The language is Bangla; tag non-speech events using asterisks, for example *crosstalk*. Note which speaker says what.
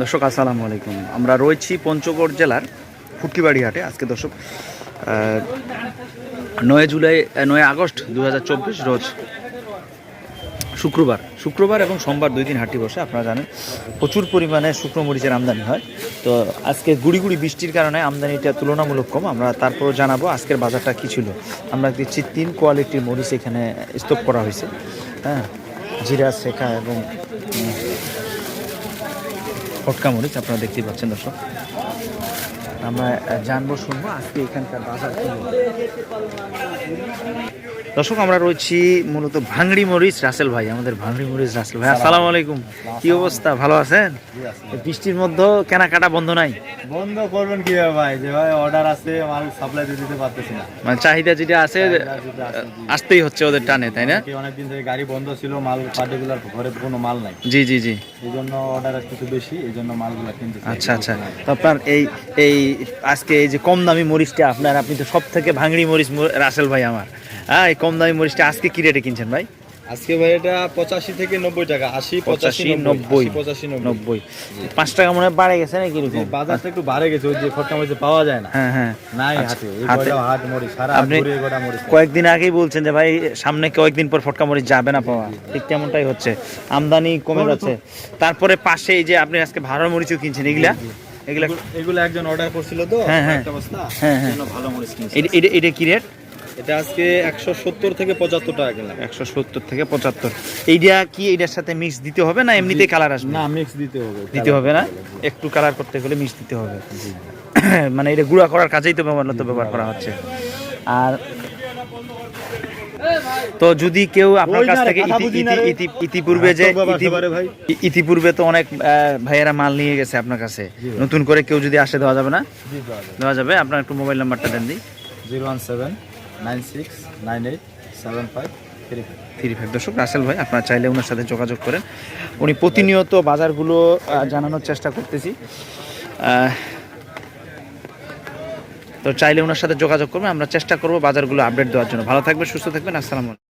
Speaker 1: দর্শক, আসসালামু আলাইকুম। আমরা রয়েছি পঞ্চগড় জেলার ফুটকিবাড়ি হাটে। আজকে দর্শক নয় জুলাই নয় আগস্ট দু হাজার চব্বিশ রোজ শুক্রবার। শুক্রবার এবং সোমবার দুই দিন হাটটি বসে, আপনারা জানেন, প্রচুর পরিমাণে শুকনো মরিচের আমদানি হয়। তো আজকে গুড়ি গুড়ি বৃষ্টির কারণে আমদানিটা তুলনামূলক কম। আমরা তারপরও জানাব আজকের বাজারটা কী ছিল। আমরা দেখছি তিন কোয়ালিটির মরিচ এখানে স্তূপ করা হয়েছে। হ্যাঁ জিরা শেখা এবং ফটকা মরিচ আপনারা দেখতেই পাচ্ছেন দর্শক। আমরা জানব শুনব আজকে এখানকার বাজার দর্শক আমরা রয়েছি মূলত ভাঙড়ি মরিচ রাসেল ভাই আমাদের ভাঙড়ি মরিচ রাসেল ভাই। আসসালামু আলাইকুম কি অবস্থা? ভালো আছেন? বৃষ্টির মধ্যে কেনাকাটা বন্ধ নাই?
Speaker 2: বন্ধ করবেন কি ভাই? যে ভাই অর্ডার আছে মাল সাপ্লাই দিতে পারতেছি না।
Speaker 1: মানে চাহিদা যেটা আছে। আসতেই হচ্ছে ওদের টানে তাই না?
Speaker 2: অনেকদিন ধরে গাড়ি বন্ধ ছিল মাল পার্টিকুলার ঘরে কোনো মাল নাই।
Speaker 1: জি জি জি।
Speaker 2: বেশি এই জন্য
Speaker 1: আচ্ছা আচ্ছা। আপনার এই এই আজকে এই যে কম দামি মরিচটা আপনার, আপনি তো সব থেকে ভাঙড়ি মরিচ রাসেল ভাই আমার। হ্যাঁ এই কম দামি মরিচটা আজকে কি রেটে কিনছেন ভাই?
Speaker 2: আজকে ভাই এটা পঁচাশি থেকে নব্বই টাকা আশি
Speaker 1: পঁচাশি নব্বই
Speaker 2: পঁচাশি নব্বই।
Speaker 1: পাঁচ টাকা মনে হয় বাড়ে গেছে নাকি এরকম?
Speaker 2: বাজারটা একটু বাড়ে গেছে ওই যে খটকা মরিচে পাওয়া যায় না।
Speaker 1: হ্যাঁ হ্যাঁ।
Speaker 2: নাই
Speaker 1: আচ্ছা,
Speaker 2: হাতে হাট মরিচ সারা
Speaker 1: আপনি- কয়েকদিন আগেই বলছেন যে ভাই সামনে কয়েকদিন পর ফটকা মরিচ যাবে না পাওয়া। ঠিক তেমনটাই হচ্ছে। আমদানি কমে যাচ্ছে। তারপরে পাশে এই যে আপনি আজকে ভাড়া মরিচও কিনছেন এগুলা? এগুলা
Speaker 2: এগুলো- একজন অর্ডার করছিল তো
Speaker 1: হ্যাঁ, হ্যাঁ।
Speaker 2: একটা বস্তা
Speaker 1: হ্যাঁ, হ্যাঁ।
Speaker 2: ভালো মরিচ কিনছি।
Speaker 1: এটা কি রেট
Speaker 2: এটা আজকে একশো সত্তর থেকে পঁচাত্তর টাকা কিনলাম।
Speaker 1: একশো সত্তর থেকে পঁচাত্তর। এইটা কি এইটার সাথে মিক্স দিতে হবে না এমনিতেই কালার আসবে?
Speaker 2: না মিক্স দিতে হবে
Speaker 1: দিতে হবে না? একটু কালার করতে গেলে মিক্স দিতে হবে। *coughs* মানে এটা গুঁড়া করার কাজেই তো ব্যবহার ব্যবহার করা হচ্ছে। আর তো যদি কেউ আপনার কাছ থেকে ইতিপূর্বে যে ইতিপূর্বে তো অনেক ভাইয়েরা মাল নিয়ে গেছে আপনার কাছে। নতুন করে কেউ যদি আসে দেওয়া যাবে না?
Speaker 2: দেওয়া যাবে।
Speaker 1: দেওয়া যাবে? আপনার একটু মোবাইল নাম্বারটা দেন দিই
Speaker 2: zero one seven nine six, nine eight, seven five, three
Speaker 1: three five. দর্শক, রাসেল ভাই, আপনারা চাইলে ওনার সাথে যোগাযোগ করেন। উনি প্রতিনিয়ত বাজারগুলো জানানোর চেষ্টা করতেছি। তো চাইলে ওনার সাথে যোগাযোগ করবেন। আমরা চেষ্টা করব বাজারগুলো আপডেট দেওয়ার জন্য। ভালো থাকবে সুস্থ থাকবেন। আসসালামু